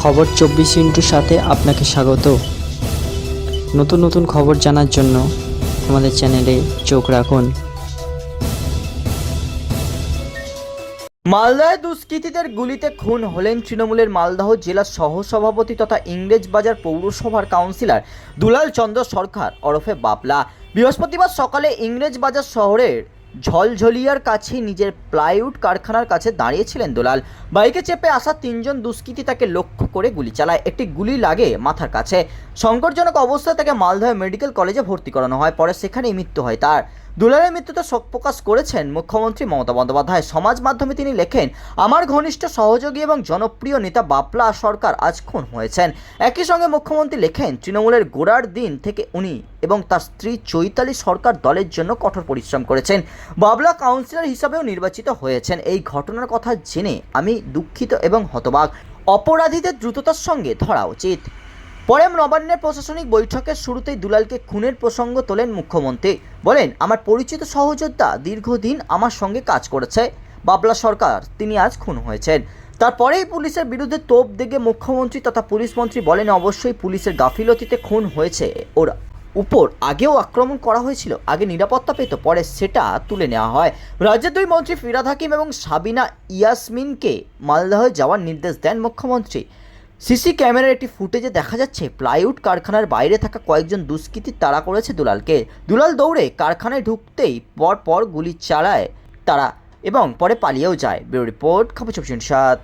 খবর চব্বিশ ইন্টুর সাথে আপনাকে স্বাগত। নতুন নতুন খবর জানার জন্য আমাদের চ্যানেলে চোখ রাখুন। মালদায় দুষ্কৃতীদের গুলিতে খুন হলেন তৃণমূলের মালদহ জেলা সহসভাপতি তথা ইংরেজবাজার পৌরসভার কাউন্সিলর দুলাল চন্দ্র সরকার ওরফে বাবলা বৃহস্পতিবার সকালে ইংরেজবাজার শহরের ঝলঝলিয়ার কাছে নিজের প্লাইউড কারখানার কাছে দাঁড়িয়েছিলেন দুলাল। বাইকে চেপে আসা তিনজন দুষ্কৃতী তাকে লক্ষ্য করে গুলি চালায়। একটি গুলি লাগে মাথার কাছে। সংকটজনক অবস্থায় তাকে মালদহ মেডিকেল কলেজে ভর্তি করানো হয়, পরে সেখানেই মৃত্যু হয় তার। দুলালের মৃত্যুতে শোক প্রকাশ করেছেন মুখ্যমন্ত্রী মমতা বন্দ্যোপাধ্যায়। সমাজ মাধ্যমে তিনি লেখেন, আমার ঘনিষ্ঠ সহযোগী এবং জনপ্রিয় নেতা বাপলা সরকার আজ খুন হয়েছেন। একই সঙ্গে মুখ্যমন্ত্রী লেখেন, তৃণমূলের গোড়ার দিন থেকে উনি এবং তার স্ত্রী চৈতালি সরকার দলের জন্য কঠোর পরিশ্রম করেছেন। বাবলা কাউন্সিলর হিসাবেও নির্বাচিত হয়েছেন। এই ঘটনার কথা জেনে আমি দুঃখিত এবং হতবাক। অপরাধীদের দ্রুততার সঙ্গে ধরা উচিত। পরে নবান্নের প্রশাসনিক বৈঠকের শুরুতেই দুলালকে খুনের প্রসঙ্গ তোলেন মুখ্যমন্ত্রী। বলেন, আমার পরিচিত সহযোদ্ধা দীর্ঘদিন আমার সঙ্গে কাজ করেছে। বাবলা সরকার, তিনি আজ খুন হয়েছেন। তারপরেই পুলিশের বিরুদ্ধে তোপ দেখে মুখ্যমন্ত্রী তথা পুলিশ মন্ত্রী বলেন, অবশ্যই পুলিশের গাফিলতিতে খুন হয়েছে। ওর উপর আগেও আক্রমণ করা হয়েছিল, আগে নিরাপত্তা পেত, পরে সেটা তুলে নেওয়া হয়। রাজ্যের দুই মন্ত্রী ফিরাদ হাকিম এবং সাবিনা ইয়াসমিনকে মালদহ যাওয়ার নির্দেশ দেন মুখ্যমন্ত্রী। সিসি ক্যামেরার একটি ফুটেজে দেখা যাচ্ছে প্লাইউড কারখানার বাইরে থাকা কয়েকজন দুষ্কৃতী তাড়া করেছে দুলালকে। দুলাল দৌড়ে কারখানায় ঢুকতেই পর পর গুলি চালায় তারা এবং পরে পালিয়েও যায়। ব্যুরো রিপোর্ট, খবর চব্বিশ সাত।